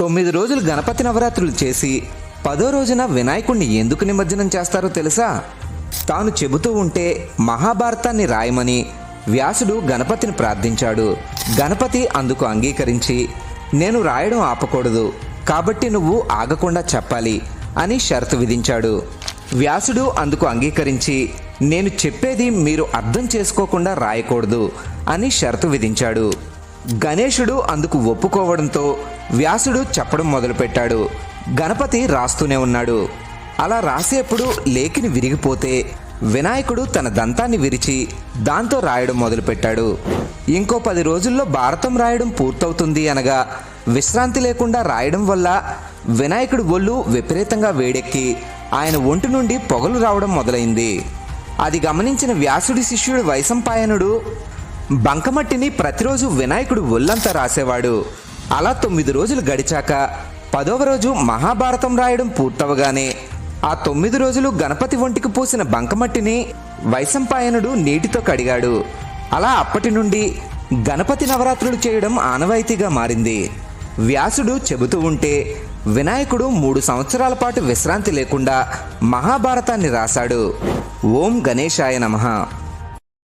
తొమ్మిది రోజులు గణపతి నవరాత్రులు చేసి పదో రోజున వినాయకుణ్ణి ఎందుకు నిమజ్జనం చేస్తారో తెలుసా? తాను చెబుతూ ఉంటే మహాభారతాన్ని రాయమని వ్యాసుడు గణపతిని ప్రార్థించాడు. గణపతి అందుకు అంగీకరించి నేను రాయడం ఆపకూడదు కాబట్టి నువ్వు ఆగకుండా చెప్పాలి అని షరతు విధించాడు. వ్యాసుడు అందుకు అంగీకరించి నేను చెప్పేది మీరు అర్థం చేసుకోకుండా రాయకూడదు అని షరతు విధించాడు. గణేశుడు అందుకు ఒప్పుకోవడంతో వ్యాసుడు చెప్పడం మొదలుపెట్టాడు. గణపతి రాస్తూనే ఉన్నాడు. అలా రాసేప్పుడు లేఖిని విరిగిపోతే వినాయకుడు తన దంతాన్ని విరిచి దాంతో రాయడం మొదలుపెట్టాడు. ఇంకో పది రోజుల్లో భారతం రాయడం పూర్తవుతుంది అనగా విశ్రాంతి లేకుండా రాయడం వల్ల వినాయకుడి ఒళ్ళు విపరీతంగా వేడెక్కి ఆయన ఒంటి నుండి పొగలు రావడం మొదలైంది. అది గమనించిన వ్యాసుడి శిష్యుడు వైశంపాయనుడు బంకమట్టిని ప్రతిరోజు వినాయకుడు ఒళ్ళంతా రాసేవాడు. అలా తొమ్మిది రోజులు గడిచాక పదవ రోజు మహాభారతం రాయడం పూర్తవగానే ఆ తొమ్మిది రోజులు గణపతి ఒంటికి పూసిన బంకమట్టిని వైశంపాయనుడు నీటితో కడిగాడు. అలా అప్పటి నుండి గణపతి నవరాత్రులు చేయడం ఆనవాయితీగా మారింది. వ్యాసుడు చెబుతూ ఉంటే వినాయకుడు మూడు సంవత్సరాల పాటు విశ్రాంతి లేకుండా మహాభారతాన్ని రాశాడు. ఓం గణేశాయ నమః.